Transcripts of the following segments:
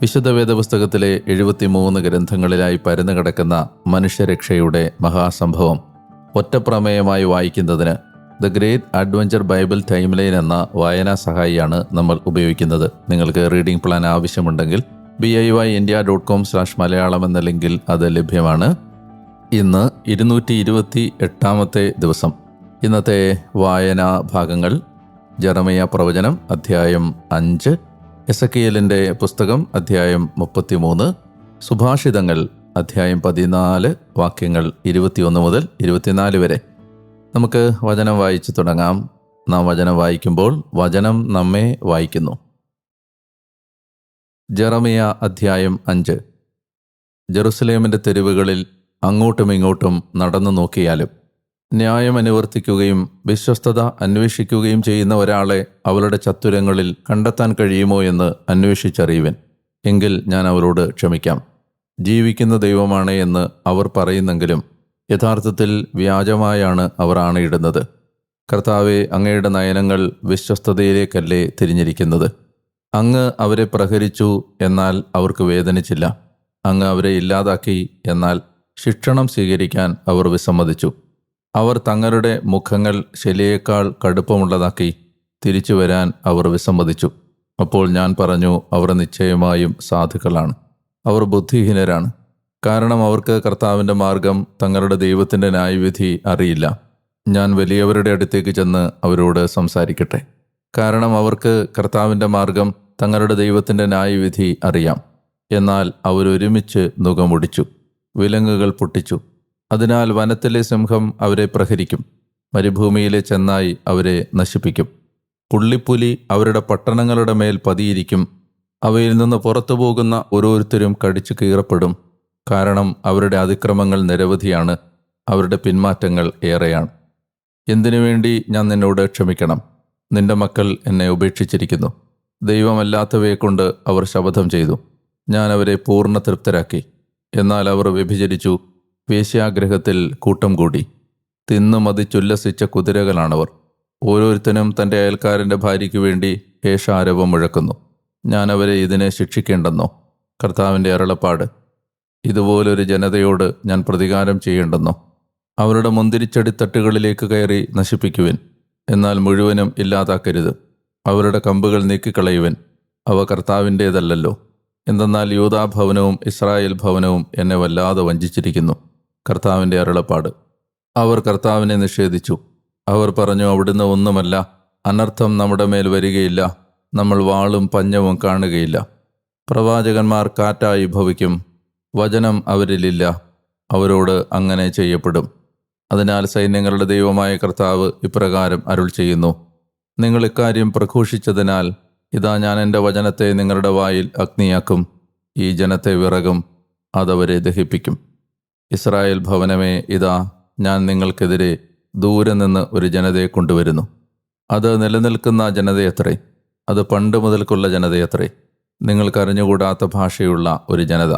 വിശുദ്ധ വേദപുസ്തകത്തിലെ എഴുപത്തിമൂന്ന് ഗ്രന്ഥങ്ങളിലായി പരന്നു കിടക്കുന്ന മനുഷ്യരക്ഷയുടെ മഹാസംഭവം ഒറ്റപ്രമേയമായി വായിക്കുന്നതിന് the great adventure Bible timeline എന്ന വായനാ സഹായിയാണ് നമ്മൾ ഉപയോഗിക്കുന്നത്. നിങ്ങൾക്ക് റീഡിംഗ് പ്ലാൻ ആവശ്യമുണ്ടെങ്കിൽ B I Y India dot com slash Malayalam എന്ന ലിങ്കിൽ അത് ലഭ്യമാണ്. ഇന്ന് ഇരുന്നൂറ്റി ഇരുപത്തി എട്ടാമത്തെ ദിവസം. ഇന്നത്തെ വായനാ ഭാഗങ്ങൾ ജറമയ പ്രവചനം അധ്യായം അഞ്ച്. എസക്കിയലിന്റെ പുസ്തകം അധ്യായം മുപ്പത്തിമൂന്ന് സുഭാഷിതങ്ങൾ അധ്യായം പതിനാല് വാക്യങ്ങൾ ഇരുപത്തിയൊന്ന് മുതൽ ഇരുപത്തിനാല് വരെ. നമുക്ക് വചനം വായിച്ചു തുടങ്ങാം. നാം വചനം വായിക്കുമ്പോൾ വചനം നമ്മെ വായിക്കുന്നു. ജറമിയ അധ്യായം അഞ്ച്. ജെറുസലേമിന്റെ തെരുവുകളിൽ അങ്ങോട്ടും ഇങ്ങോട്ടും നടന്നു നോക്കിയാലും ന്യായം അനുവർത്തിക്കുകയും വിശ്വസ്തത അന്വേഷിക്കുകയും ചെയ്യുന്ന ഒരാളെ അവളുടെ ചത്തുരങ്ങളിൽ കണ്ടെത്താൻ കഴിയുമോ എന്ന് അന്വേഷിച്ചറിയുവൻ. എങ്കിൽ ഞാൻ അവരോട് ക്ഷമിക്കാം. ജീവിക്കുന്ന ദൈവമാണ് എന്ന് അവർ പറയുന്നെങ്കിലും യഥാർത്ഥത്തിൽ വ്യാജമായാണ് അവർ ആണയിടുന്നത്. കർത്താവെ അങ്ങയുടെ നയനങ്ങൾ വിശ്വസ്തതയിലേക്കല്ലേ തിരിഞ്ഞിരിക്കുന്നത്? അങ്ങ് അവരെ പ്രഹരിച്ചു എന്നാൽ അവർക്ക് വേദനിച്ചില്ല. അങ്ങ് അവരെ ഇല്ലാതാക്കി എന്നാൽ ശിക്ഷണം സ്വീകരിക്കാൻ അവർ വിസമ്മതിച്ചു. അവർ തങ്ങളുടെ മുഖങ്ങൾ ശലിയേക്കാൾ കടുപ്പമുള്ളതാക്കി തിരിച്ചു വരാൻ അവർ വിസമ്മതിച്ചു. അപ്പോൾ ഞാൻ പറഞ്ഞു അവർ നിശ്ചയമായും സാധുക്കളാണ്. അവർ ബുദ്ധിഹീനരാണ്. കാരണം അവർക്ക് കർത്താവിന്റെ മാർഗം തങ്ങളുടെ ദൈവത്തിന്റെ ന്യായവിധി അറിയില്ല. ഞാൻ വലിയവരുടെ അടുത്തേക്ക് ചെന്ന് അവരോട് സംസാരിക്കട്ടെ. കാരണം അവർക്ക് കർത്താവിന്റെ മാർഗം തങ്ങളുടെ ദൈവത്തിന്റെ ന്യായവിധി അറിയാം. എന്നാൽ അവരൊരുമിച്ച് നുകമുടിച്ചു. വിലങ്ങുകൾ പൊട്ടിച്ചു. അതിനാൽ വനത്തിലെ സിംഹം അവരെ പ്രഹരിക്കും. മരുഭൂമിയിലെ ചെന്നായി അവരെ നശിപ്പിക്കും. പുള്ളിപ്പുലി അവരുടെ പട്ടണങ്ങളുടെ മേൽ പതിയിരിക്കും. അവയിൽ നിന്ന് പുറത്തു പോകുന്ന ഓരോരുത്തരും കടിച്ചു കീറപ്പെടും. കാരണം അവരുടെ അതിക്രമങ്ങൾ നിരവധിയാണ്. അവരുടെ പിന്മാറ്റങ്ങൾ ഏറെയാണ്. എന്തിനു വേണ്ടി ഞാൻ നിന്നോട് ക്ഷമിക്കണം? നിന്റെ മക്കൾ എന്നെ ഉപേക്ഷിച്ചിരിക്കുന്നു. ദൈവമല്ലാത്തവയെക്കൊണ്ട് അവർ ശപഥം ചെയ്തു. ഞാൻ അവരെ പൂർണ തൃപ്തരാക്കി. എന്നാൽ അവർ വ്യഭിചരിച്ചു. വേശ്യാഗ്രഹത്തിൽ കൂട്ടം കൂടി. തിന്നു മതിച്ചുല്ലസിച്ച കുതിരകളാണവർ. ഓരോരുത്തനും തന്റെ അയൽക്കാരന്റെ ഭാര്യയ്ക്ക് വേണ്ടി ഹേഷാരവം മുഴക്കുന്നു. ഞാൻ അവരെ ഇതിനെ ശിക്ഷിക്കേണ്ടെന്നോ? കർത്താവിന്റെ അരുളപ്പാട്. ഇതുപോലൊരു ജനതയോട് ഞാൻ പ്രതികാരം ചെയ്യേണ്ടെന്നോ? അവരുടെ മുന്തിരിച്ചെടിത്തട്ടുകളിലേക്ക് കയറി നശിപ്പിക്കുവിൻ. എന്നാൽ മുഴുവനും ഇല്ലാതാക്കരുത്. അവരുടെ കമ്പുകൾ നീക്കിക്കളയുവൻ. അവ കർത്താവിന്റേതല്ലല്ലോ എന്തെന്നാൽ യൂതാഭവനവും ഇസ്രായേൽ ഭവനവും എന്നെ വല്ലാതെ വഞ്ചിച്ചിരിക്കുന്നു. കർത്താവിന്റെ അരുളപ്പാട്. അവർ കർത്താവിനെ നിഷേധിച്ചു. അവർ പറഞ്ഞു അവിടുന്ന് ഒന്നുമല്ല അനർത്ഥം നമ്മുടെ മേൽ വരികയില്ല നമ്മൾ വാളും പഞ്ഞവും കാണുകയില്ല. പ്രവാചകന്മാർ കാറ്റായി ഭവിക്കും വചനം അവരിലില്ല അവരോട് അങ്ങനെ ചെയ്യപ്പെടും. അതിനാൽ സൈന്യങ്ങളുടെ ദൈവമായ കർത്താവ് ഇപ്രകാരം അരുൾ ചെയ്യുന്നു നിങ്ങൾ ഇക്കാര്യം പ്രഘോഷിച്ചതിനാൽ ഇതാ ഞാൻ എന്റെ വചനത്തെ നിങ്ങളുടെ വായിൽ അഗ്നിയാക്കും ഈ ജനത്തെ വിറകും അതവരെ ദഹിപ്പിക്കും. ഇസ്രായേൽ ഭവനമേ ഇതാ ഞാൻ നിങ്ങൾക്കെതിരെ ദൂരെ നിന്ന് ഒരു ജനതയെ കൊണ്ടുവരുന്നു. അത് നിലനിൽക്കുന്ന ജനതയത്രേ അത് പണ്ട് മുതൽക്കുള്ള ജനതയത്രേ നിങ്ങൾക്കറിഞ്ഞുകൂടാത്ത ഭാഷയുള്ള ഒരു ജനത.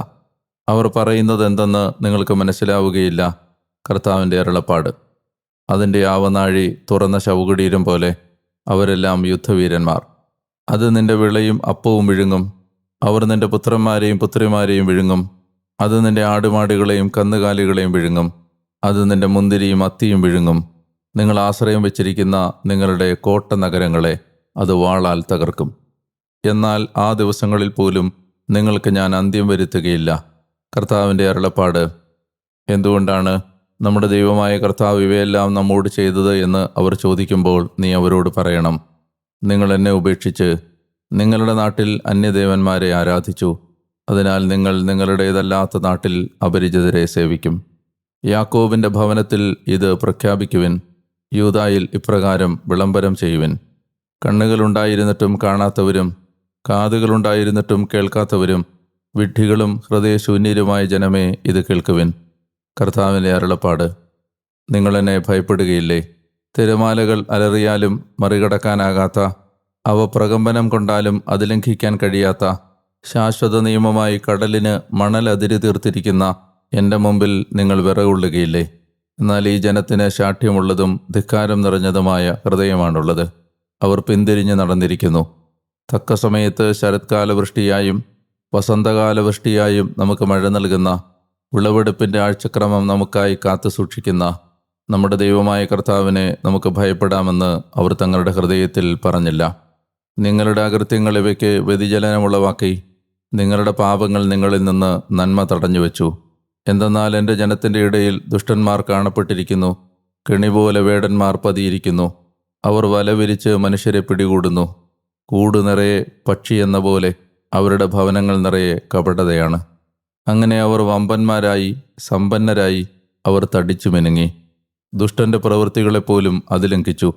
അവർ പറയുന്നത് എന്തെന്ന് നിങ്ങൾക്ക് മനസ്സിലാവുകയില്ല കർത്താവിന്റെ അരുളപ്പാട്. അതിന്റെ ആവനാഴി തുറന്ന ശവകുടീരം പോലെ അവരെല്ലാം യുദ്ധവീരന്മാർ. അത് നിന്റെ വിളയും അപ്പവും വിഴുങ്ങും. അവർ നിന്റെ പുത്രന്മാരെയും പുത്രിമാരെയും വിഴുങ്ങും. അത് നിന്റെ ആടുമാടുകളെയും കന്നുകാലികളെയും വിഴുങ്ങും. അത് നിന്റെ മുന്തിരിയും അത്തിയും വിഴുങ്ങും. നിങ്ങൾ ആശ്രയം വെച്ചിരിക്കുന്ന നിങ്ങളുടെ കോട്ട നഗരങ്ങളെ അത് വാളാൽ തകർക്കും. എന്നാൽ ആ ദിവസങ്ങളിൽ പോലും നിങ്ങൾക്ക് ഞാൻ അന്ത്യം വരുത്തുകയില്ല. കർത്താവിന്റെ അരുളപ്പാട് എന്തുകൊണ്ടാണ് നമ്മുടെ ദൈവമായ കർത്താവ് ഇവയെല്ലാം നമ്മോട് ചെയ്തത് എന്ന് അവർ ചോദിക്കുമ്പോൾ നീ അവരോട് പറയണം. നിങ്ങൾ എന്നെ ഉപേക്ഷിച്ച് നിങ്ങളുടെ നാട്ടിൽ അന്യദേവന്മാരെ ആരാധിച്ചു. അതിനാൽ നിങ്ങൾ നിങ്ങളുടേതല്ലാത്ത നാട്ടിൽ അപരിചിതരെ സേവിക്കും. യാക്കോബിന്റെ ഭവനത്തിൽ ഇത് പ്രഖ്യാപിക്കുവിൻ യൂതായിൽ ഇപ്രകാരം വിളംബരം ചെയ്യുവിൻ. കണ്ണുകളുണ്ടായിരുന്നിട്ടും കാണാത്തവരും കാതുകളുണ്ടായിരുന്നിട്ടും കേൾക്കാത്തവരും വിഡ്ഢികളും ഹൃദയശൂന്യരുമായ ജനമേ ഇത് കേൾക്കുവിൻ. കർത്താവിന്റെ അരുളപ്പാട് നിങ്ങളെന്നെ ഭയപ്പെടുകയില്ലേ? തിരമാലകൾ അലറിയാലും മറികടക്കാനാകാത്ത അവ പ്രകമ്പനം കൊണ്ടാലും അതിലംഘിക്കാൻ കഴിയാത്ത ശാശ്വത നിയമമായി കടലിന് മണൽ അതിര് തീർത്തിരിക്കുന്ന എന്റെ മുമ്പിൽ നിങ്ങൾ വിറകൊള്ളുകയില്ലേ? എന്നാൽ ഈ ജനത്തിന് ശാഠ്യമുള്ളതും ധിക്കാരം നിറഞ്ഞതുമായ ഹൃദയമാണുള്ളത്. അവർ പിന്തിരിഞ്ഞ് നടന്നിരിക്കുന്നു. തക്ക സമയത്ത് വസന്തകാല വൃഷ്ടിയായും നമുക്ക് മഴ നൽകുന്ന വിളവെടുപ്പിന്റെ ആഴ്ചക്രമം നമുക്കായി കാത്തു സൂക്ഷിക്കുന്ന നമ്മുടെ ദൈവമായ കർത്താവിനെ നമുക്ക് ഭയപ്പെടാമെന്ന് അവർ തങ്ങളുടെ ഹൃദയത്തിൽ പറഞ്ഞില്ല. നിങ്ങളുടെ അകൃത്യങ്ങൾ ഇവയ്ക്ക് വ്യതിചലനമുളവാക്കി. നിങ്ങളുടെ പാപങ്ങൾ നിങ്ങളിൽ നിന്ന് നന്മ തടഞ്ഞു വെച്ചു. എന്തെന്നാൽ എന്റെ ജനത്തിന്റെ ഇടയിൽ ദുഷ്ടന്മാർ കാണപ്പെട്ടിരിക്കുന്നു. കെണി പോലെ വേടന്മാർ പതിയിരിക്കുന്നു. അവർ വല വിരിച്ച് മനുഷ്യരെ പിടികൂടുന്നു. കൂട് നിറയെ പക്ഷി എന്ന പോലെ അവരുടെ ഭവനങ്ങൾ നിറയെ കപടതയാണ്. അങ്ങനെ അവർ വമ്പന്മാരായി സമ്പന്നരായി അവർ തടിച്ചു മിനുങ്ങി. ദുഷ്ടന്റെ പ്രവൃത്തികളെപ്പോലും അത് ലംഘിച്ചു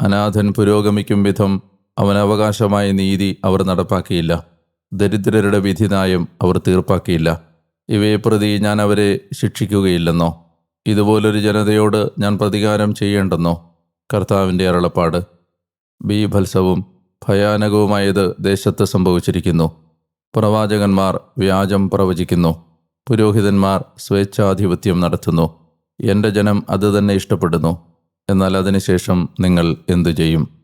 അനാഥൻ പുരോഗമിക്കും വിധം അവനവകാശമായ നീതി അവർ നടപ്പാക്കിയില്ല. ദരിദ്രരുടെ വിധിനായം അവർ തീർപ്പാക്കിയില്ല. ഇവയെ പ്രതി ഞാൻ അവരെ ശിക്ഷിക്കുകയില്ലെന്നോ? ഇതുപോലൊരു ജനതയോട് ഞാൻ പ്രതികാരം ചെയ്യേണ്ടെന്നോ? കർത്താവിന്റെ അരുളപ്പാട്. ബീഭത്സവും ഭയാനകവുമായത് ദേശത്ത് സംഭവിച്ചിരിക്കുന്നു. പ്രവാചകന്മാർ വ്യാജം പ്രവചിക്കുന്നു. പുരോഹിതന്മാർ സ്വേച്ഛാധിപത്യം നടത്തുന്നു. എന്റെ ജനം അത് തന്നെ ഇഷ്ടപ്പെടുന്നു. എന്നാൽ അതിനുശേഷം നിങ്ങൾ എന്തു ചെയ്യും?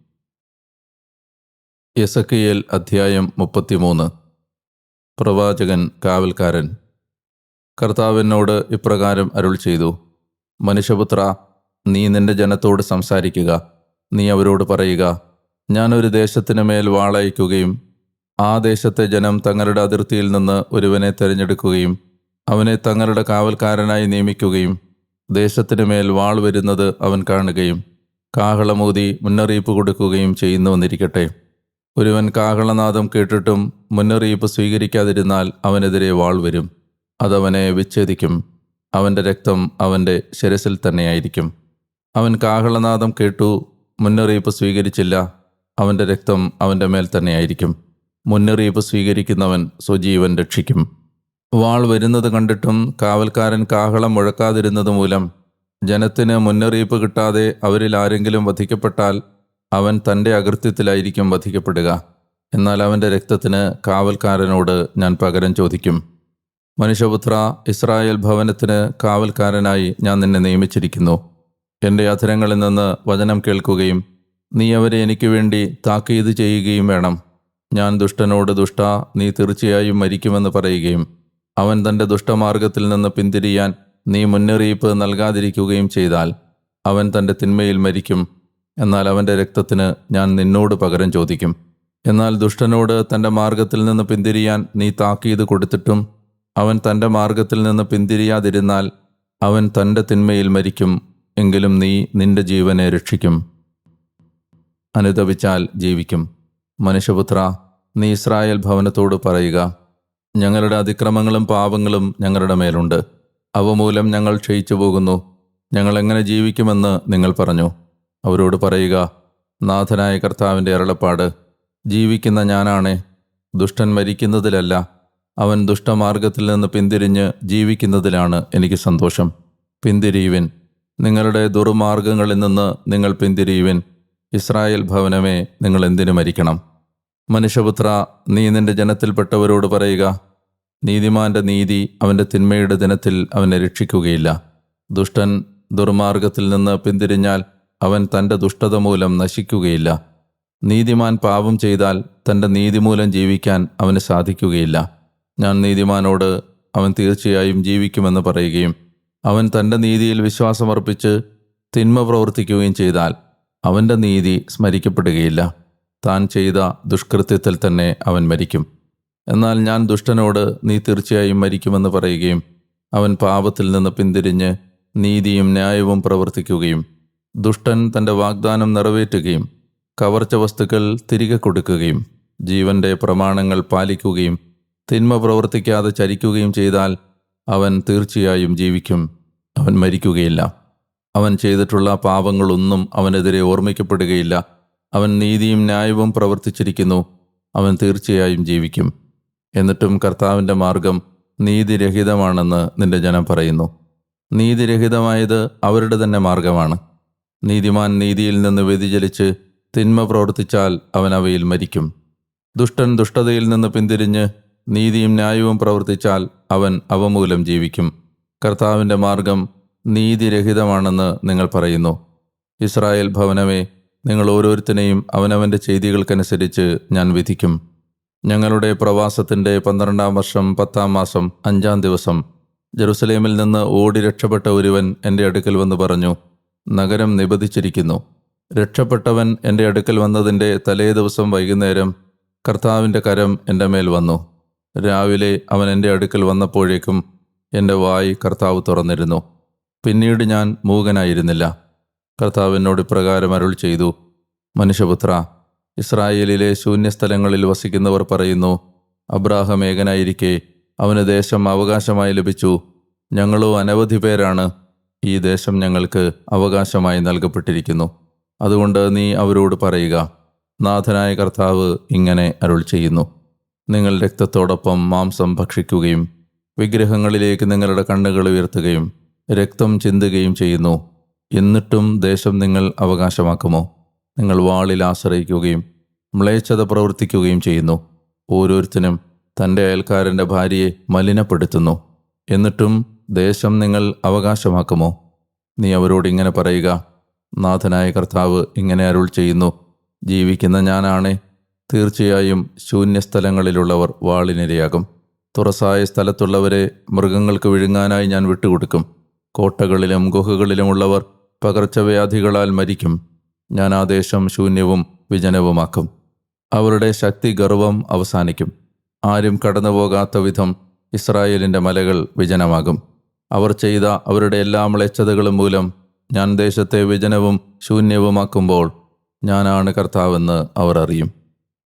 യസക്കിയേൽ അധ്യായം മുപ്പത്തിമൂന്ന്. പ്രവാചകൻ കാവൽക്കാരൻ കർത്താവിനോട് ഇപ്രകാരം അരുൾ ചെയ്തു മനുഷ്യപുത്ര നീ നിന്റെ ജനത്തോട് സംസാരിക്കുക നീ അവരോട് പറയുക ഞാനൊരു ദേശത്തിന് മേൽ വാളയക്കുകയും ആ ദേശത്തെ ജനം തങ്ങളുടെ അതിർത്തിയിൽ നിന്ന് ഒരുവനെ തിരഞ്ഞെടുക്കുകയും അവനെ തങ്ങളുടെ കാവൽക്കാരനായി നിയമിക്കുകയും ദേശത്തിന് മേൽ വാൾ വരുന്നത് അവൻ കാണുകയും കാഹളമൂതി മുന്നറിയിപ്പ് കൊടുക്കുകയും ചെയ്യുന്നുവെന്നിരിക്കട്ടെ ഒരുവൻ കാഹളനാദം കേട്ടിട്ടും മുന്നറിയിപ്പ് സ്വീകരിക്കാതിരുന്നാൽ അവനെതിരെ വാൾ വരും. അതവനെ വിച്ഛേദിക്കും. അവന്റെ രക്തം അവന്റെ ശിരസിൽ തന്നെയായിരിക്കും. അവൻ കാഹളനാദം കേട്ടു മുന്നറിയിപ്പ് സ്വീകരിച്ചില്ല. അവന്റെ രക്തം അവന്റെ മേൽ തന്നെയായിരിക്കും. മുന്നറിയിപ്പ് സ്വീകരിക്കുന്നവൻ സ്വജീവൻ രക്ഷിക്കും. വാൾ വരുന്നത് കണ്ടിട്ടും കാവൽക്കാരൻ കാഹളം മുഴക്കാതിരുന്നത് മൂലം ജനത്തിന് മുന്നറിയിപ്പ് കിട്ടാതെ അവരിൽ ആരെങ്കിലും വധിക്കപ്പെട്ടാൽ അവൻ തന്റെ അകൃത്യത്തിലായിരിക്കും വധിക്കപ്പെടുക. എന്നാൽ അവന്റെ രക്തത്തിന് കാവൽക്കാരനോട് ഞാൻ പകരം ചോദിക്കും. മനുഷ്യപുത്ര ഇസ്രായേൽ ഭവനത്തിന് കാവൽക്കാരനായി ഞാൻ നിന്നെ നിയമിച്ചിരിക്കുന്നു. എന്റെ അധരങ്ങളിൽ നിന്ന് വചനം കേൾക്കുകയും നീ അവരെ എനിക്ക് വേണ്ടി താക്കീത് ചെയ്യുകയും വേണം. ഞാൻ ദുഷ്ടനോട് ദുഷ്ട നീ തീർച്ചയായും മരിക്കുമെന്ന് പറയുകയും അവൻ തന്റെ ദുഷ്ടമാർഗത്തിൽ നിന്ന് പിന്തിരിയാൻ നീ മുന്നറിയിപ്പ് നൽകാതിരിക്കുകയും ചെയ്താൽ അവൻ തന്റെ തിന്മയിൽ മരിക്കും. എന്നാൽ അവന്റെ രക്തത്തിന് ഞാൻ നിന്നോട് പകരം ചോദിക്കും. എന്നാൽ ദുഷ്ടനോട് തന്റെ മാർഗത്തിൽ നിന്ന് പിന്തിരിയാൻ നീ താക്കീത് കൊടുത്തിട്ടും അവൻ തന്റെ മാർഗത്തിൽ നിന്ന് പിന്തിരിയാതിരുന്നാൽ അവൻ തന്റെ തിന്മയിൽ മരിക്കും എങ്കിലും നീ നിന്റെ ജീവനെ രക്ഷിക്കും. അനുതപിച്ചാൽ ജീവിക്കും. മനുഷ്യപുത്ര നീ ഇസ്രായേൽ ഭവനത്തോട് പറയുക ഞങ്ങളുടെ അതിക്രമങ്ങളും പാപങ്ങളും ഞങ്ങളുടെ മേലുണ്ട്. അവ മൂലം ഞങ്ങൾ ക്ഷയിച്ചു പോകുന്നു ഞങ്ങൾ എങ്ങനെ ജീവിക്കുമെന്ന് നിങ്ങൾ പറഞ്ഞു. അവരോട് പറയുക നാഥനായ കർത്താവിന്റെ അരളപ്പാട് ജീവിക്കുന്ന ഞാനാണേ. ദുഷ്ടൻ മരിക്കുന്നതിലല്ല അവൻ ദുഷ്ടമാർഗത്തിൽ നിന്ന് പിന്തിരിഞ്ഞ് ജീവിക്കുന്നതിലാണ് എനിക്ക് സന്തോഷം. പിന്തിരിയുവിൻ. നിങ്ങളുടെ ദുർമാർഗങ്ങളിൽ നിന്ന് നിങ്ങൾ പിന്തിരിയുവിൻ. ഇസ്രായേൽ ഭവനമേ നിങ്ങൾ എന്തിനു മരിക്കണം? മനുഷ്യപുത്ര നീ നിന്റെ ജനത്തിൽപ്പെട്ടവരോട് പറയുക നീതിമാന്റെ നീതി അവന്റെ തിന്മയുടെ ദിനത്തിൽ അവനെ രക്ഷിക്കുകയില്ല. ദുഷ്ടൻ ദുർമാർഗത്തിൽ നിന്ന് പിന്തിരിഞ്ഞാൽ അവൻ തന്റെ ദുഷ്ടത മൂലം നശിക്കുകയില്ല. നീതിമാൻ പാപം ചെയ്താൽ തന്റെ നീതി മൂലം ജീവിക്കാൻ അവന് സാധിക്കുകയില്ല. ഞാൻ നീതിമാനോട് അവൻ തീർച്ചയായും ജീവിക്കുമെന്ന് പറയുകയും അവൻ തന്റെ നീതിയിൽ വിശ്വാസമർപ്പിച്ച് തിന്മ പ്രവർത്തിക്കുകയും ചെയ്താൽ അവന്റെ നീതി സ്മരിക്കപ്പെടുകയില്ല. താൻ ചെയ്ത ദുഷ്കൃത്യത്തിൽ തന്നെ അവൻ മരിക്കും. എന്നാൽ ഞാൻ ദുഷ്ടനോട് നീ തീർച്ചയായും മരിക്കുമെന്ന് പറയുകയും അവൻ പാപത്തിൽ നിന്ന് പിന്തിരിഞ്ഞ് നീതിയും ന്യായവും പ്രവർത്തിക്കുകയും ദുഷ്ടൻ തന്റെ വാഗ്ദാനം നിറവേറ്റുകയും കവർച്ച വസ്തുക്കൾ തിരികെ കൊടുക്കുകയും ജീവന്റെ പ്രമാണങ്ങൾ പാലിക്കുകയും തിന്മ പ്രവർത്തിക്കാതെ ചരിക്കുകയും ചെയ്താൽ അവൻ തീർച്ചയായും ജീവിക്കും. അവൻ മരിക്കുകയില്ല. അവൻ ചെയ്തിട്ടുള്ള പാപങ്ങളൊന്നും അവനെതിരെ ഓർമ്മിക്കപ്പെടുകയില്ല. അവൻ നീതിയും ന്യായവും പ്രവർത്തിച്ചിരിക്കുന്നു. അവൻ തീർച്ചയായും ജീവിക്കും. എന്നിട്ടും കർത്താവിന്റെ മാർഗം നീതിരഹിതമാണെന്ന് നിന്റെ ജനം പറയുന്നു. നീതിരഹിതമായത് അവരുടെ തന്നെ മാർഗമാണ്. നീതിമാൻ നീതിയിൽ നിന്ന് വ്യതിചലിച്ച് തിന്മ പ്രവർത്തിച്ചാൽ അവൻ അവയിൽ മരിക്കും. ദുഷ്ടൻ ദുഷ്ടതയിൽ നിന്ന് പിന്തിരിഞ്ഞ് നീതിയും ന്യായവും പ്രവർത്തിച്ചാൽ അവൻ അവമൂലം ജീവിക്കും. കർത്താവിന്റെ മാർഗം നീതിരഹിതമാണെന്ന് നിങ്ങൾ പറയുന്നു. ഇസ്രായേൽ ഭവനമേ നിങ്ങൾ ഓരോരുത്തരെയും അവനവന്റെ ചെയ്തികൾക്കനുസരിച്ച് ഞാൻ വിധിക്കും. ഞങ്ങളുടെ പ്രവാസത്തിന്റെ പന്ത്രണ്ടാം വർഷം പത്താം മാസം അഞ്ചാം ദിവസം. ജെറുസലേമിൽ നിന്ന് ഓടി രക്ഷപ്പെട്ട ഒരുവൻ എന്റെ അടുക്കൽ വന്ന് പറഞ്ഞു നഗരം നിബന്ധിച്ചിരിക്കുന്നു. രക്ഷപ്പെട്ടവൻ എന്റെ അടുക്കൽ വന്നതിന്റെ തലേ ദിവസം വൈകുന്നേരം കർത്താവിന്റെ കരം എന്റെ മേൽ വന്നു. രാവിലെ അവൻ എന്റെ അടുക്കൽ വന്നപ്പോഴേക്കും എന്റെ വായി കർത്താവ് തുറന്നിരുന്നു. പിന്നീട് ഞാൻ മൂകനായിരുന്നില്ല. കർത്താവ് എന്നോട് ഇപ്രകാരം അരുൾ ചെയ്തു. മനുഷ്യപുത്ര ഇസ്രായേലിലെ ശൂന്യസ്ഥലങ്ങളിൽ വസിക്കുന്നവർ പറയുന്നു അബ്രാഹം ഏകനായിരിക്കെ അവന് ദേശം അവകാശമായി ലഭിച്ചു. ഞങ്ങളോ അനവധി പേരാണ്. ഈ ദേശം ഞങ്ങൾക്ക് അവകാശമായി നൽകപ്പെട്ടിരിക്കുന്നു. അതുകൊണ്ട് നീ അവരോട് പറയുക നാഥനായ കർത്താവ് ഇങ്ങനെ അരുൾ ചെയ്യുന്നു നിങ്ങൾ രക്തത്തോടൊപ്പം മാംസം ഭക്ഷിക്കുകയും വിഗ്രഹങ്ങളിലേക്ക് നിങ്ങളുടെ കണ്ണുകൾ ഉയർത്തുകയും രക്തം ചിന്തുകയും ചെയ്യുന്നു. എന്നിട്ടും ദേശം നിങ്ങൾ അവകാശമാക്കുമോ? നിങ്ങൾ വാളിൽ ആശ്രയിക്കുകയും മ്ലേച്ഛത പ്രവർത്തിക്കുകയും ചെയ്യുന്നു. ഓരോരുത്തരും തന്റെ അയൽക്കാരന്റെ ഭാര്യയെ മലിനപ്പെടുത്തുന്നു. എന്നിട്ടും ദേശം നിങ്ങൾ അവകാശമാക്കുമോ? നീ അവരോട് ഇങ്ങനെ പറയുക നാഥനായ കർത്താവ് ഇങ്ങനെ അരുൾ ചെയ്യുന്നു. ജീവിക്കുന്ന ഞാനാണേ. തീർച്ചയായും ശൂന്യസ്ഥലങ്ങളിലുള്ളവർ വാളിനിരയാകും. തുറസായ സ്ഥലത്തുള്ളവരെ മൃഗങ്ങൾക്ക് വിഴുങ്ങാനായി ഞാൻ വിട്ടുകൊടുക്കും. കോട്ടകളിലും ഗുഹകളിലുമുള്ളവർ പകർച്ചവ്യാധികളാൽ മരിക്കും. ഞാൻ ആ ദേശം ശൂന്യവും വിജനവുമാക്കും. അവരുടെ ശക്തി ഗർവം അവസാനിക്കും. ആരും കടന്നുപോകാത്ത വിധം ഇസ്രായേലിന്റെ മലകൾ വിജനമാകും. അവർ ചെയ്ത അവരുടെ എല്ലാ മ്ലേച്ഛതകളും മൂലം ഞാൻ ദേശത്തെ വിജനവും ശൂന്യവുമാക്കുമ്പോൾ ഞാനാണ് കർത്താവെന്ന് അവർ അറിയും.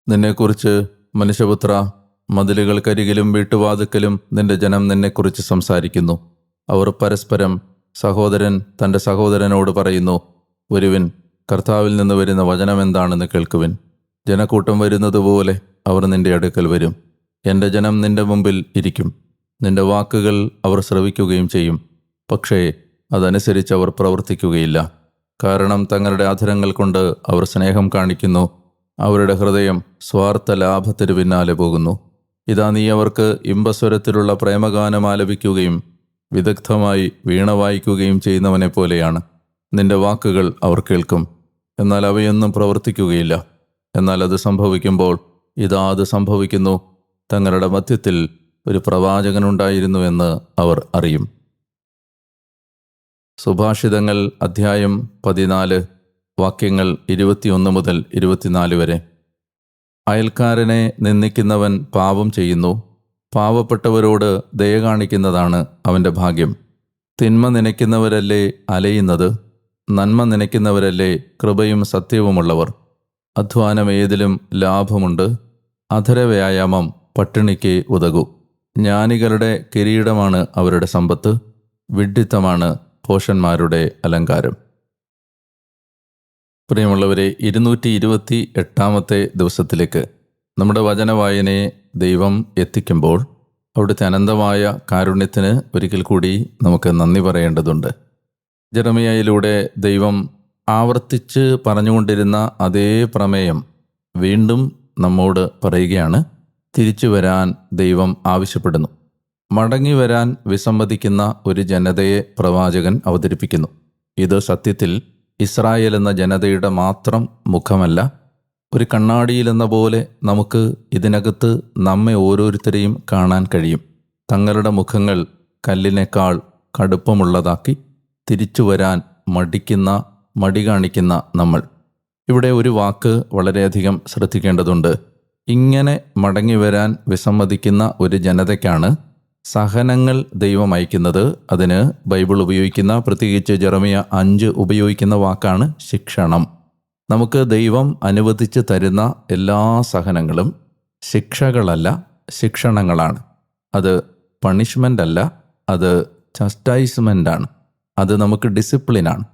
നിന്നെക്കുറിച്ച് മനുഷ്യപുത്ര മതിലുകൾക്കരികിലും വീട്ടുവാതുക്കലും നിന്റെ ജനം നിന്നെക്കുറിച്ച് സംസാരിക്കുന്നു. അവർ പരസ്പരം സഹോദരൻ തന്റെ സഹോദരനോട് പറയുന്നു ഒരുവിൻ കർത്താവിൽ നിന്ന് വരുന്ന വചനം എന്താണെന്ന് കേൾക്കുവിൻ. ജനക്കൂട്ടം വരുന്നതുപോലെ അവർ നിന്റെ അടുക്കൽ വരും. എന്റെ ജനം നിന്റെ മുമ്പിൽ ഇരിക്കും. നിന്റെ വാക്കുകൾ അവർ ശ്രവിക്കുകയും ചെയ്യും. പക്ഷേ അതനുസരിച്ച് അവർ പ്രവർത്തിക്കുകയില്ല. കാരണം തങ്ങളുടെ അധരങ്ങൾ കൊണ്ട് അവർ സ്നേഹം കാണിക്കുന്നു. അവരുടെ ഹൃദയം സ്വാർത്ഥ ലാഭത്തിന് പിന്നാലെ പോകുന്നു. ഇതാ നീ അവർക്ക് ഇമ്പസ്വരത്തിലുള്ള പ്രേമഗാനം ആലപിക്കുകയും വിദഗ്ധമായി വീണ വായിക്കുകയും ചെയ്യുന്നവനെ പോലെയാണ്. നിന്റെ വാക്കുകൾ അവർ കേൾക്കും. എന്നാൽ അവയൊന്നും പ്രവർത്തിക്കുകയില്ല. എന്നാൽ അത് സംഭവിക്കുമ്പോൾ ഇതാ അത് സംഭവിക്കുന്നു. തങ്ങളുടെ മധ്യത്തിൽ ഒരു പ്രവാചകനുണ്ടായിരുന്നുവെന്ന് അവർ അറിയും. സുഭാഷിതങ്ങൾ അധ്യായം പതിനാല് വാക്യങ്ങൾ ഇരുപത്തിയൊന്ന് മുതൽ ഇരുപത്തിനാല് വരെ. അയൽക്കാരനെ നിന്ദിക്കുന്നവൻ പാപം ചെയ്യുന്നു പാവപ്പെട്ടവരോട് ദയ കാണിക്കുന്നതാണ് അവന്റെ ഭാഗ്യം. തിന്മ നനയ്ക്കുന്നവരല്ലേ അലയുന്നത് നന്മ നനയ്ക്കുന്നവരല്ലേ കൃപയും സത്യവുമുള്ളവർ. അധ്വാനം ഏതിലും ലാഭമുണ്ട് അധരവ്യായാമം പട്ടിണിക്ക് ഉതകൂ. ജ്ഞാനികളുടെ കിരീടമാണ് അവരുടെ സമ്പത്ത് വിഡ്ഢിത്തമാണ് പോഷന്മാരുടെ അലങ്കാരം. പ്രിയമുള്ളവരെ ഇരുന്നൂറ്റി ഇരുപത്തി എട്ടാമത്തെ ദിവസത്തിലേക്ക് നമ്മുടെ വചനവായനയെ ദൈവം എത്തിക്കുമ്പോൾ അവിടുത്തെ അനന്തമായ കാരുണ്യത്തിന് ഒരിക്കൽ കൂടി നമുക്ക് നന്ദി പറയേണ്ടതുണ്ട്. ജെറമിയയിലൂടെ ദൈവം ആവർത്തിച്ച് പറഞ്ഞുകൊണ്ടിരുന്ന അതേ പ്രമേയം വീണ്ടും നമ്മോട് പറയുകയാണ്. തിരിച്ചു വരാൻ ദൈവം ആവശ്യപ്പെടുന്നു. മടങ്ങി വരാൻ വിസമ്മതിക്കുന്ന ഒരു ജനതയെ പ്രവാചകൻ അവതരിപ്പിക്കുന്നു. ഇത് സത്യത്തിൽ ഇസ്രായേൽ എന്ന ജനതയുടെ മാത്രം മുഖമല്ല ഒരു കണ്ണാടിയിലെന്ന പോലെ നമുക്ക് ഇതിനകത്ത് നമ്മെ ഓരോരുത്തരെയും കാണാൻ കഴിയും. തങ്ങളുടെ മുഖങ്ങൾ കല്ലിനേക്കാൾ കടുപ്പമുള്ളതാക്കി തിരിച്ചു വരാൻ മടിക്കുന്ന മടി കാണിക്കുന്ന നമ്മൾ. ഇവിടെ ഒരു വാക്ക് വളരെയധികം ശ്രദ്ധിക്കേണ്ടതുണ്ട്. ഇങ്ങനെ മടങ്ങി വരാൻ വിസമ്മതിക്കുന്ന ഒരു ജനതയ്ക്കാണ് സഹനങ്ങൾ ദൈവം അയക്കുന്നത്. അതിന് ബൈബിൾ ഉപയോഗിക്കുന്ന പ്രത്യേകിച്ച് ജെറമിയ അഞ്ച് ഉപയോഗിക്കുന്ന വാക്കാണ് ശിക്ഷണം. നമുക്ക് ദൈവം അനുവദിച്ച് തരുന്ന എല്ലാ സഹനങ്ങളും ശിക്ഷകളല്ല ശിക്ഷണങ്ങളാണ്. അത് പണിഷ്മെന്റ് അല്ല അത് ചസ്റ്റൈസ്മെന്റാണ്. അത് നമുക്ക് ഡിസിപ്ലിനാണ്.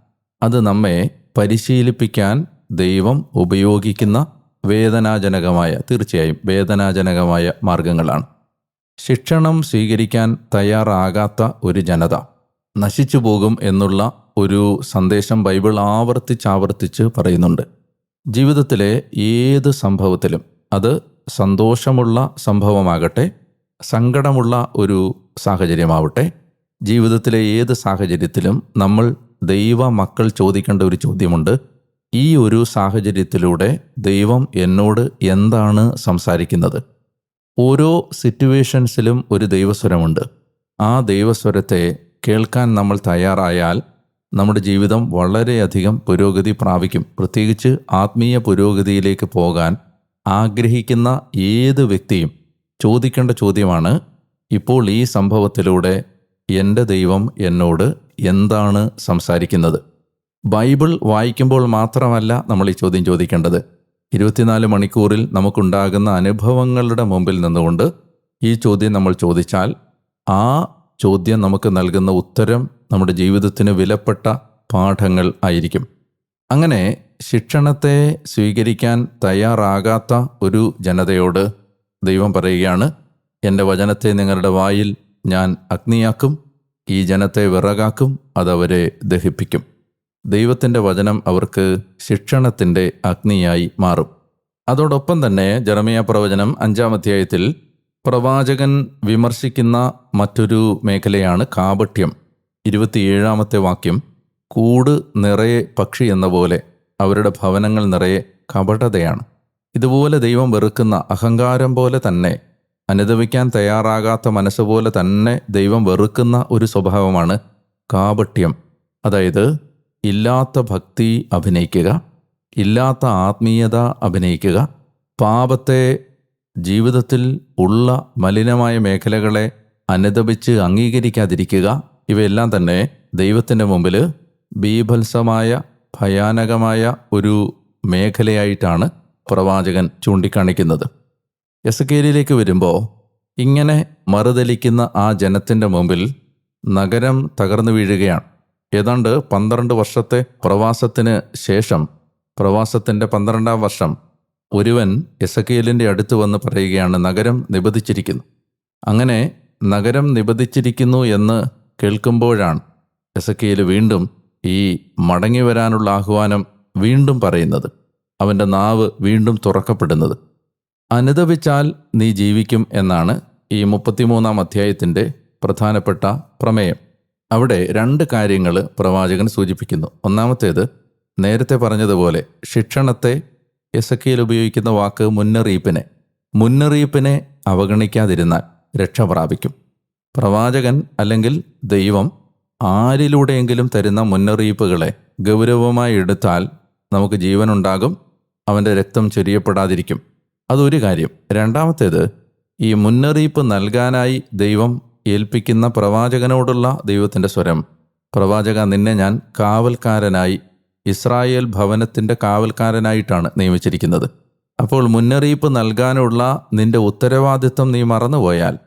അത് നമ്മെ പരിശീലിപ്പിക്കാൻ ദൈവം ഉപയോഗിക്കുന്ന വേദനാജനകമായ തീർച്ചയായും വേദനാജനകമായ മാർഗങ്ങളാണ്. ശിക്ഷണം സ്വീകരിക്കാൻ തയ്യാറാകാത്ത ഒരു ജനത നശിച്ചു പോകും എന്നുള്ള ഒരു സന്ദേശം ബൈബിൾ ആവർത്തിച്ചാവർത്തിച്ച് പറയുന്നുണ്ട്. ജീവിതത്തിലെ ഏത് സംഭവത്തിലും അത് സന്തോഷമുള്ള സംഭവമാകട്ടെ സങ്കടമുള്ള ഒരു സാഹചര്യമാവട്ടെ ജീവിതത്തിലെ ഏത് സാഹചര്യത്തിലും നമ്മൾ ദൈവ മക്കൾ ചോദിക്കേണ്ട ഒരു ചോദ്യമുണ്ട്. ഈ ഒരു സാഹചര്യത്തിലൂടെ ദൈവം എന്നോട് എന്താണ് സംസാരിക്കുന്നത്? ഓരോ സിറ്റുവേഷൻസിലും ഒരു ദൈവസ്വരമുണ്ട്. ആ ദൈവസ്വരത്തെ കേൾക്കാൻ നമ്മൾ തയ്യാറായാൽ നമ്മുടെ ജീവിതം വളരെയധികം പുരോഗതി പ്രാപിക്കും. പ്രത്യേകിച്ച് ആത്മീയ പുരോഗതിയിലേക്ക് പോകാൻ ആഗ്രഹിക്കുന്ന ഏത് വ്യക്തിയും ചോദിക്കേണ്ട ചോദ്യമാണ് ഇപ്പോൾ ഈ സംഭവത്തിലൂടെ എന്റെ ദൈവം എന്നോട് എന്താണ് സംസാരിക്കുന്നത്? ബൈബിൾ വായിക്കുമ്പോൾ മാത്രമല്ല നമ്മൾ ഈ ചോദ്യം ചോദിക്കേണ്ടത്. ഇരുപത്തിനാല് മണിക്കൂറിൽ നമുക്കുണ്ടാകുന്ന അനുഭവങ്ങളുടെ മുമ്പിൽ നിന്നുകൊണ്ട് ഈ ചോദ്യം നമ്മൾ ചോദിച്ചാൽ ആ ചോദ്യം നമുക്ക് നൽകുന്ന ഉത്തരം നമ്മുടെ ജീവിതത്തിന് വിലപ്പെട്ട പാഠങ്ങൾ ആയിരിക്കും. അങ്ങനെ ശിക്ഷണത്തെ സ്വീകരിക്കാൻ തയ്യാറാകാത്ത ഒരു ജനതയോട് ദൈവം പറയുകയാണ് എന്റെ വചനത്തെ നിങ്ങളുടെ വായിൽ ഞാൻ അഗ്നിയാക്കും ഈ ജനത്തെ വിറകാക്കും അതവരെ ദഹിപ്പിക്കും. ദൈവത്തിന്റെ വചനം അവർക്ക് ശിക്ഷണത്തിന്റെ അഗ്നിയായി മാറും. അതോടൊപ്പം തന്നെ ജെറമിയ പ്രവചനം അഞ്ചാം അധ്യായത്തിൽ പ്രവാചകൻ വിമർശിക്കുന്ന മറ്റൊരു മേഖലയാണ് കാപട്യം. ഇരുപത്തിയേഴാമത്തെ വാക്യം കൂട് നിറയെ പക്ഷി എന്ന പോലെ അവരുടെ ഭവനങ്ങൾ നിറയെ കപടതയാണ്. ഇതുപോലെ ദൈവം വെറുക്കുന്ന അഹങ്കാരം പോലെ തന്നെ അനുദവിക്കാൻ തയ്യാറാകാത്ത മനസ്സ് പോലെ തന്നെ ദൈവം വെറുക്കുന്ന ഒരു സ്വഭാവമാണ് കാപട്യം. അതായത് ഇല്ലാത്ത ഭക്തി അഭിനയിക്കുക ഇല്ലാത്ത ആത്മീയത അഭിനയിക്കുക പാപത്തെ ജീവിതത്തിൽ ഉള്ള മലിനമായ മേഖലകളെ അനുദപിച്ച് അംഗീകരിക്കാതിരിക്കുക ഇവയെല്ലാം തന്നെ ദൈവത്തിന്റെ മുമ്പിൽ ബീഭത്സമായ ഭയാനകമായ ഒരു മേഖലയായിട്ടാണ് പ്രവാചകൻ ചൂണ്ടിക്കാണിക്കുന്നത്. എസക്കേലിലേക്ക് വരുമ്പോൾ ഇങ്ങനെ മറുതലിക്കുന്ന ആ ജനത്തിന്റെ മുമ്പിൽ നഗരം തകർന്നു വീഴുകയാണ്. ഏതാണ്ട് പന്ത്രണ്ട് വർഷത്തെ പ്രവാസത്തിന് ശേഷം പ്രവാസത്തിന്റെ പന്ത്രണ്ടാം വർഷം ഒരുവൻ എസക്കേലിന്റെ അടുത്ത് വന്ന് പറയുകയാണ് നഗരം നിബന്ധിച്ചിരിക്കുന്നു. അങ്ങനെ നഗരം നിബന്ധിച്ചിരിക്കുന്നു എന്ന് കേൾക്കുമ്പോഴാണ് എസക്കേൽ വീണ്ടും ഈ മടങ്ങി വരാനുള്ള ആഹ്വാനം വീണ്ടും പറയുന്നത്. അവന്റെ നാവ് വീണ്ടും തുറക്കപ്പെടുന്നത്. അനുദപിച്ചാൽ നീ ജീവിക്കും എന്നാണ് ഈ മുപ്പത്തിമൂന്നാം അധ്യായത്തിന്റെ പ്രധാനപ്പെട്ട പ്രമേയം. അവിടെ രണ്ട് കാര്യങ്ങൾ പ്രവാചകൻ സൂചിപ്പിക്കുന്നു. ഒന്നാമത്തേത് നേരത്തെ പറഞ്ഞതുപോലെ ശിക്ഷണത്തെ എസക്കിയിൽ ഉപയോഗിക്കുന്ന വാക്ക് മുന്നറിയിപ്പിനെ. മുന്നറിയിപ്പിനെ അവഗണിക്കാതിരുന്നാൽ രക്ഷ പ്രാപിക്കും. പ്രവാചകൻ അല്ലെങ്കിൽ ദൈവം ആരിലൂടെയെങ്കിലും തരുന്ന മുന്നറിയിപ്പുകളെ ഗൗരവമായി എടുത്താൽ നമുക്ക് ജീവനുണ്ടാകും അവന്റെ രക്തം ചൊരിയപ്പെടാതിരിക്കും. അതൊരു കാര്യം. രണ്ടാമത്തേത് ഈ മുന്നറിയിപ്പ് നൽകാനായി ദൈവം ഏൽപ്പിക്കുന്ന പ്രവാചകനോടുള്ള ദൈവത്തിന്റെ സ്വരം. പ്രവാചക നിന്നെ ഞാൻ കാവൽക്കാരനായി ഇസ്രായേൽ ഭവനത്തിന്റെ കാവൽക്കാരനായിട്ടാണ് നിയമിച്ചിരിക്കുന്നത്. അപ്പോൾ മുന്നറിയിപ്പ് നൽകാനുള്ള നിന്റെ ഉത്തരവാദിത്വം നീ മറന്നുപോയാൽ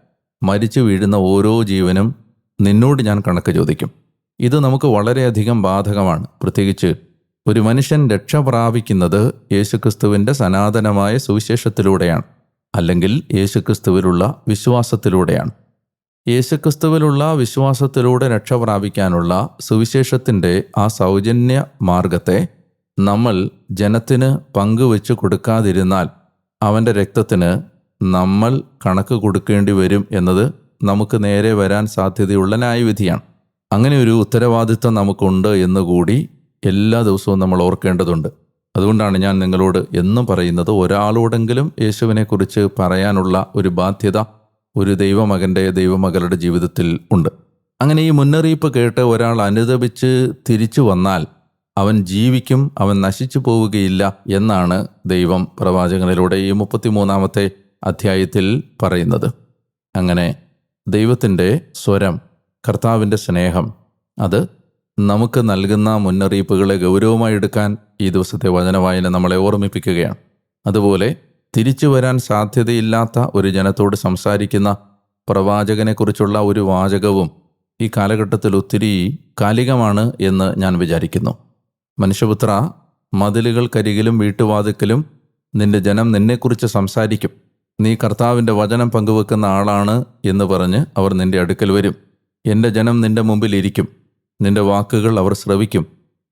മരിച്ചു വീഴുന്ന ഓരോ ജീവനും നിന്നോട് ഞാൻ കണക്ക് ചോദിക്കും. ഇത് നമുക്ക് വളരെയധികം ബാധകമാണ്. പ്രത്യേകിച്ച് ഒരു മനുഷ്യൻ രക്ഷ പ്രാപിക്കുന്നത് യേശുക്രിസ്തുവിന്റെ സനാതനമായ സുവിശേഷത്തിലൂടെയാണ് അല്ലെങ്കിൽ യേശുക്രിസ്തുവിലുള്ള വിശ്വാസത്തിലൂടെയാണ്. യേശുക്രിസ്തുവിലുള്ള വിശ്വാസത്തിലൂടെ രക്ഷ പ്രാപിക്കാനുള്ള സുവിശേഷത്തിന്റെ ആ സൗജന്യ മാർഗത്തെ നമ്മൾ ജനത്തിന് പങ്കുവെച്ച് കൊടുക്കാതിരുന്നാൽ അവന്റെ രക്തത്തിന് നമ്മൾ കണക്ക് കൊടുക്കേണ്ടി വരും എന്നത് നമുക്ക് നേരെ വരാൻ സാധ്യതയുള്ള ന്യായവിധിയാണ്. അങ്ങനെ ഒരു ഉത്തരവാദിത്വം നമുക്കുണ്ട് എന്നുകൂടി എല്ലാ ദിവസവും നമ്മൾ ഓർക്കേണ്ടതുണ്ട്. അതുകൊണ്ടാണ് ഞാൻ നിങ്ങളോട് എന്നും പറയുന്നത് ഒരാളോടെങ്കിലും യേശുവിനെക്കുറിച്ച് പറയാനുള്ള ഒരു ബാധ്യത ഒരു ദൈവമകന്റെ ദൈവമകളുടെ ജീവിതത്തിൽ ഉണ്ട്. അങ്ങനെ ഈ മുന്നറിയിപ്പ് കേട്ട് ഒരാൾ അനുദപിച്ച് തിരിച്ചു വന്നാൽ അവൻ ജീവിക്കും അവൻ നശിച്ചു പോവുകയില്ല എന്നാണ് ദൈവം പ്രവാചകനിലൂടെ ഈ മുപ്പത്തിമൂന്നാമത്തെ അധ്യായത്തിൽ പറയുന്നത്. അങ്ങനെ ദൈവത്തിന്റെ സ്വരം കർത്താവിന്റെ സ്നേഹം അത് നമുക്ക് നൽകുന്ന മുന്നറിയിപ്പുകളെ ഗൗരവമായി എടുക്കാൻ ഈ ദിവസത്തെ വചനവായന നമ്മളെ ഓർമ്മിപ്പിക്കുകയാണ്. അതുപോലെ തിരിച്ചു വരാൻ സാധ്യതയില്ലാത്ത ഒരു ജനത്തോട് സംസാരിക്കുന്ന പ്രവാചകനെക്കുറിച്ചുള്ള ഒരു വാചകവും ഈ കാലഘട്ടത്തിൽ ഒത്തിരി കാലികമാണ് എന്ന് ഞാൻ വിചാരിക്കുന്നു. മനുഷ്യപുത്ര മതിലുകൾക്കരികിലും വീട്ടുവാതിക്കലും നിന്റെ ജനം നിന്നെക്കുറിച്ച് സംസാരിക്കും. നീ കർത്താവിന്റെ വചനം പങ്കുവെക്കുന്ന ആളാണ് എന്ന് പറഞ്ഞ് അവർ നിന്റെ അടുക്കൽ വരും. എന്റെ ജനം നിന്റെ മുമ്പിൽ ഇരിക്കും. നിന്റെ വാക്കുകൾ അവർ ശ്രവിക്കും.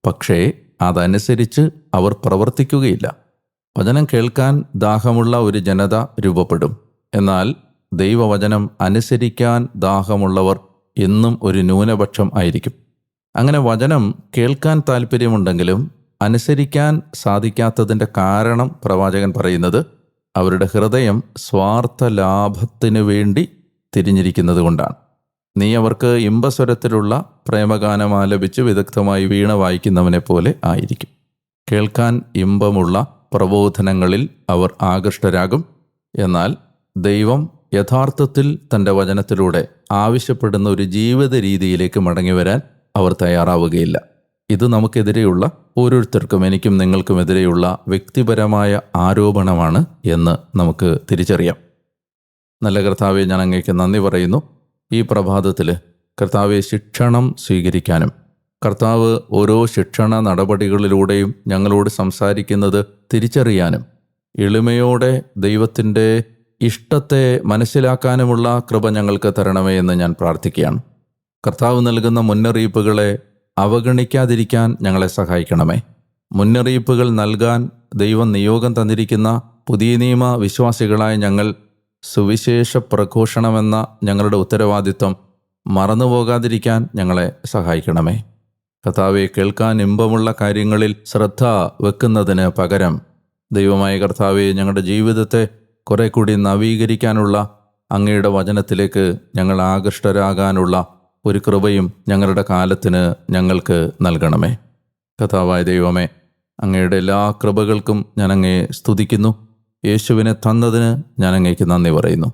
പക്ഷേ അതനുസരിച്ച് അവർ പ്രവർത്തിക്കുകയില്ല. വചനം കേൾക്കാൻ ദാഹമുള്ള ഒരു ജനത രൂപപ്പെടും. എന്നാൽ ദൈവവചനം അനുസരിക്കാൻ ദാഹമുള്ളവർ എന്നും ഒരു ന്യൂനപക്ഷം ആയിരിക്കും. അങ്ങനെ വചനം കേൾക്കാൻ താല്പര്യമുണ്ടെങ്കിലും അനുസരിക്കാൻ സാധിക്കാത്തതിന്റെ കാരണം പ്രവാചകൻ പറയുന്നത് അവരുടെ ഹൃദയം സ്വാർത്ഥ ലാഭത്തിനു വേണ്ടി തിരിഞ്ഞിരിക്കുന്നത് കൊണ്ടാണ്. നീ അവർക്ക് ഇമ്പസ്വരത്തിലുള്ള പ്രേമഗാനം ആലപിച്ച് വിദഗ്ധമായി വീണ വായിക്കുന്നവനെ പോലെ ആയിരിക്കും. കേൾക്കാൻ ഇമ്പമുള്ള പ്രബോധനങ്ങളിൽ അവർ ആകൃഷ്ടരാകും. എന്നാൽ ദൈവം യഥാർത്ഥത്തിൽ തന്റെ വചനത്തിലൂടെ ആവശ്യപ്പെടുന്ന ഒരു ജീവിത രീതിയിലേക്ക് മടങ്ങി വരാൻ അവർ തയ്യാറാവുകയില്ല. ഇത് നമുക്കെതിരെയുള്ള ഓരോരുത്തർക്കും എനിക്കും നിങ്ങൾക്കുമെതിരെയുള്ള വ്യക്തിപരമായ ആരോപണമാണ് എന്ന് നമുക്ക് തിരിച്ചറിയാം. നല്ല കർത്താവെ ഞാൻ അങ്ങേക്ക് നന്ദി പറയുന്നു. ഈ പ്രഭാതത്തിൽ കർത്താവെ ശിക്ഷണം സ്വീകരിക്കാനും കർത്താവ് ഓരോ ശിക്ഷണ നടപടികളിലൂടെയും ഞങ്ങളോട് സംസാരിക്കുന്നത് തിരിച്ചറിയാനും എളിമയോടെ ദൈവത്തിന്റെ ഇഷ്ടത്തെ മനസ്സിലാക്കാനുമുള്ള കൃപ ഞങ്ങൾക്ക് തരണമേ എന്ന് ഞാൻ പ്രാർത്ഥിക്കുകയാണ്. കർത്താവ് നൽകുന്ന മുന്നറിയിപ്പുകളെ അവഗണിക്കാതിരിക്കാൻ ഞങ്ങളെ സഹായിക്കണമേ. മുന്നറിയിപ്പുകൾ നൽകാൻ ദൈവം നിയോഗം തന്നിരിക്കുന്ന പുതിയ നിയമ വിശ്വാസികളായ ഞങ്ങൾ സുവിശേഷ പ്രഘോഷണമെന്ന ഞങ്ങളുടെ ഉത്തരവാദിത്വം മറന്നുപോകാതിരിക്കാൻ ഞങ്ങളെ സഹായിക്കണമേ. കർത്താവെ കേൾക്കാൻ ഇമ്പമുള്ള കാര്യങ്ങളിൽ ശ്രദ്ധ വെക്കുന്നതിന് പകരം ദൈവമായ കർത്താവെ ഞങ്ങളുടെ ജീവിതത്തെ കുറെ കൂടി നവീകരിക്കാനുള്ള അങ്ങയുടെ വചനത്തിലേക്ക് ഞങ്ങൾ ആകൃഷ്ടരാകാനുള്ള ഒരു കൃപയും ഞങ്ങളുടെ കാലത്തിന് ഞങ്ങൾക്ക് നൽകണമേ. കഥാവായ ദൈവമേ അങ്ങയുടെ എല്ലാ കൃപകൾക്കും ഞാൻ സ്തുതിക്കുന്നു. യേശുവിനെ തന്നതിന് ഞാൻ അങ്ങേക്ക് നന്ദി പറയുന്നു.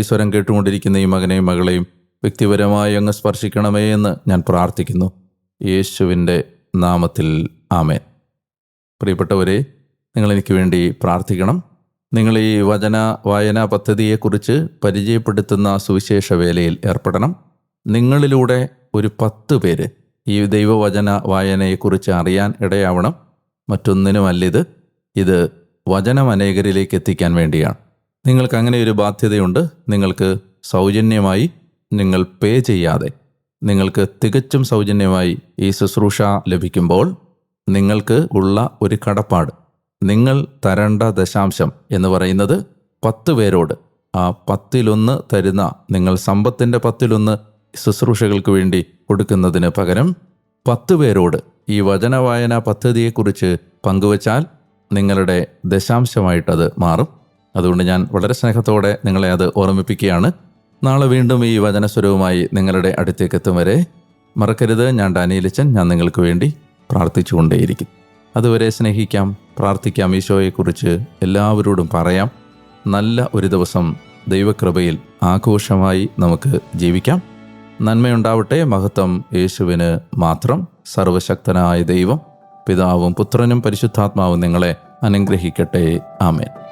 സ്വരം കേട്ടുകൊണ്ടിരിക്കുന്ന ഈ മകനെയും മകളെയും വ്യക്തിപരമായി അങ്ങ് സ്പർശിക്കണമേ എന്ന് ഞാൻ പ്രാർത്ഥിക്കുന്നു. യേശുവിന്റെ നാമത്തിൽ ആമേൻ. പ്രിയപ്പെട്ടവരെ നിങ്ങളെനിക്ക് വേണ്ടി പ്രാർത്ഥിക്കണം. നിങ്ങൾ ഈ വചന വായനാ പദ്ധതിയെക്കുറിച്ച് പരിചയപ്പെടുത്തുന്ന സുവിശേഷ വേലയിൽ ഏർപ്പെടണം. നിങ്ങളിലൂടെ ഒരു പത്ത് പേര് ഈ ദൈവവചന വായനയെക്കുറിച്ച് അറിയാൻ ഇടയാവണം. മറ്റൊന്നിനുമല്ലിത് ഇത് വചനം അനേകരിലേക്ക് എത്തിക്കാൻ വേണ്ടിയാണ്. നിങ്ങൾക്ക് അങ്ങനെ ഒരു ബാധ്യതയുണ്ട്. നിങ്ങൾക്ക് സൗജന്യമായി നിങ്ങൾ പേ ചെയ്യാതെ നിങ്ങൾക്ക് തികച്ചും സൗജന്യമായി ഈ ശുശ്രൂഷ ലഭിക്കുമ്പോൾ നിങ്ങൾക്ക് ഉള്ള ഒരു കടപ്പാട്. നിങ്ങൾ തരേണ്ട ദശാംശം എന്ന് പറയുന്നത് പത്ത് പേരോട് ആ പത്തിലൊന്ന് തരുന്ന നിങ്ങൾ സമ്പത്തിന്റെ പത്തിലൊന്ന് ശുശ്രൂഷകൾക്ക് വേണ്ടി കൊടുക്കുന്നതിന് പകരം പത്ത് പേരോട് ഈ വചനവായന പദ്ധതിയെക്കുറിച്ച് പങ്കുവച്ചാൽ നിങ്ങളുടെ ദശാംശമായിട്ടത് മാറും. അതുകൊണ്ട് ഞാൻ വളരെ സ്നേഹത്തോടെ നിങ്ങളെ അത് ഓർമ്മിപ്പിക്കുകയാണ്. നാളെ വീണ്ടും ഈ വചനസ്വരവുമായി നിങ്ങളുടെ അടുത്തേക്ക് എത്തും വരെ മറക്കരുത്. ഞാൻ ഡാനിയിലച്ചൻ. ഞാൻ നിങ്ങൾക്ക് വേണ്ടി പ്രാർത്ഥിച്ചുകൊണ്ടേയിരിക്കും. അതുവരെ സ്നേഹിക്കാം പ്രാർത്ഥിക്കാം ഈശോയെക്കുറിച്ച് എല്ലാവരോടും പറയാം. നല്ല ഒരു ദിവസം ദൈവകൃപയിൽ ആഘോഷമായി നമുക്ക് ജീവിക്കാം. നന്മയുണ്ടാവട്ടെ. മഹത്വം യേശുവിന് മാത്രം. സർവശക്തനായ ദൈവം പിതാവും പുത്രനും പരിശുദ്ധാത്മാവും നിങ്ങളെ അനുഗ്രഹിക്കട്ടെ. ആമേൻ.